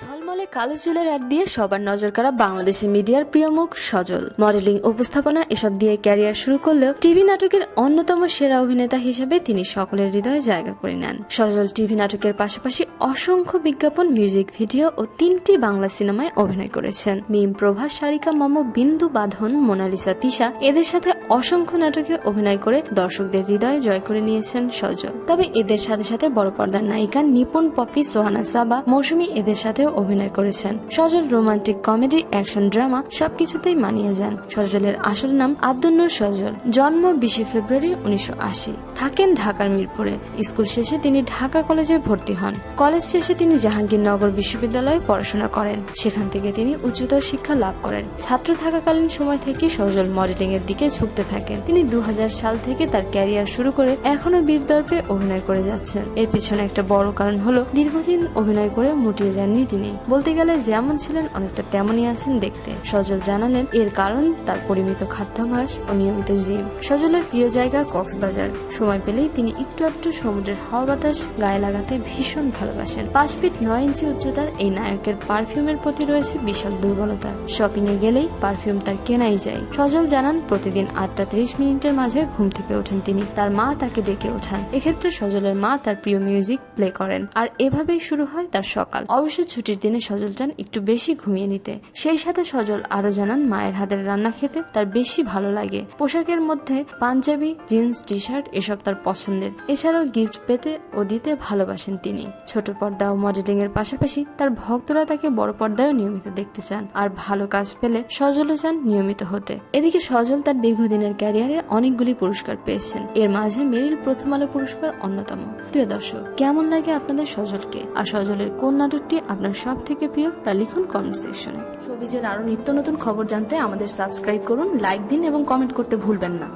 ঝলমলে কালো চুলের অ্যাড দিয়ে সবার নজর কাড়া বাংলাদেশি মিডিয়ার প্রিয় মুখ সজল। মডেলিং উপস্থাপনা এসব দিয়ে ক্যারিয়ার শুরু করলেও টিভি নাটকের অন্যতম সেরা অভিনেতা হিসেবে তিনি সকলের হৃদয়ে জায়গা করে নেন। সজল টিভি নাটকের পাশাপাশি অসংখ্য বিজ্ঞাপন, মিউজিক ভিডিও ও তিনটি বাংলা সিনেমায় অভিনয় করেছেন। মিম প্রভা, সারিকা মম, বিন্দু বাঁধন, মোনালিসা তিশা এদের সাথে অসংখ্য নাটকে অভিনয় করে দর্শকদের হৃদয়ে জয় করে নিয়েছেন সজল। তবে এদের সাথে সাথে বড় পর্দার নায়িকা নিপুণ পপি সোহানা সাবা, মৌসুমী এদের সাথেও অভিনয় করেছেন। Sajal romantic comedy, action, drama সবকিছুতেই মানিয়ে যান। সজলের আসল নাম আব্দুল নূর সজল। জন্ম বিশে ফেব্রুয়ারি উনিশশো আশি। থাকেন ঢাকার মিরপুরে। স্কুল শেষে তিনি ঢাকা কলেজে ভর্তি হন। কলেজ শেষে তিনি জাহাঙ্গীরনগর বিশ্ববিদ্যালয়ে পড়াশোনা করেন। সেখান থেকে তিনি উচ্চতর শিক্ষা লাভ করেন। ছাত্র থাকাকালীন সময় থেকে সজল মডেলিং এর দিকে ঝুঁকতে থাকেন। তিনি দু হাজার সাল থেকে তার ক্যারিয়ার শুরু করে এখনও বিদ্যর্পে অভিনয় করে যাচ্ছেন। এর পিছনে একটা বড় কারণ হলো, দীর্ঘদিন অভিনয় করে মুটিয়ে যাননি তিনি বলতে গেলে যেমন ছিলেন, অনেকটা তেমনই আছেন দেখতে। সজল জানালেন, এর কারণ তার পরিমিত খাদ্যাভ্যাস ও নিয়মিত জিম। সজলের প্রিয় জায়গা কক্সবাজার। সময় পেলেই তিনি একটু একটু সমুদ্রের হাওয়া বাতাস গায়ে লাগাতে ভীষণ ভালোবাসেন। পাঁচ ফিট নয় ইঞ্চি উচ্চতার এই নায়কের পারফিউমের প্রতি রয়েছে বিশাল দুর্বলতা। শপিং এ গেলেই পারফিউম তার কেনাই যায়। সজল জানান, প্রতিদিন আটটা ত্রিশ মিনিটের মাঝে ঘুম থেকে ওঠেন তিনি। তার মা তাকে ডেকে ওঠান। এক্ষেত্রে সজলের মা তার প্রিয় মিউজিক প্লে করেন। আর এভাবেই শুরু হয় তার সকাল। অবশ্য ছুটির দিনে সজল চান একটু বেশি ঘুমিয়ে নিতে। সেই সাথে সজল আরও জানান, মায়ের হাতের রান্না খেতে তার বেশি ভালো লাগে। পোশাকের মধ্যে পাঞ্জাবি, জিন্স টি শার্ট এসব তার পছন্দের। এছাড়াও গিফট পেতে ও দিতে ভালোবাসেন তিনি। ছোট পর্দা ও মডেলিং এর পাশাপাশি তার ভক্তরা তাকে বড় পর্দায়ও নিয়মিত দেখতে চান। আর ভালো কাজ পেলে সজলও চান নিয়মিত হতে। এদিকে সজল তার দীর্ঘদিনের ক্যারিয়ারে অনেকগুলি পুরস্কার পেয়েছেন। এর মাঝে মেরিল প্রথম আলো পুরস্কার অন্যতম। প্রিয় দর্শক, কেমন লাগে আপনাদের সজলকে? আর সজলের কোন নাটকটি আপনার সব থেকে প্রিয় তা লিখুন কমেন্ট সেকশনে সবিজের আরও নিত্য নতুন খবর জানতে আমাদের সাবস্ক্রাইব করুন লাইক দিন এবং কমেন্ট করতে ভুলবেন না।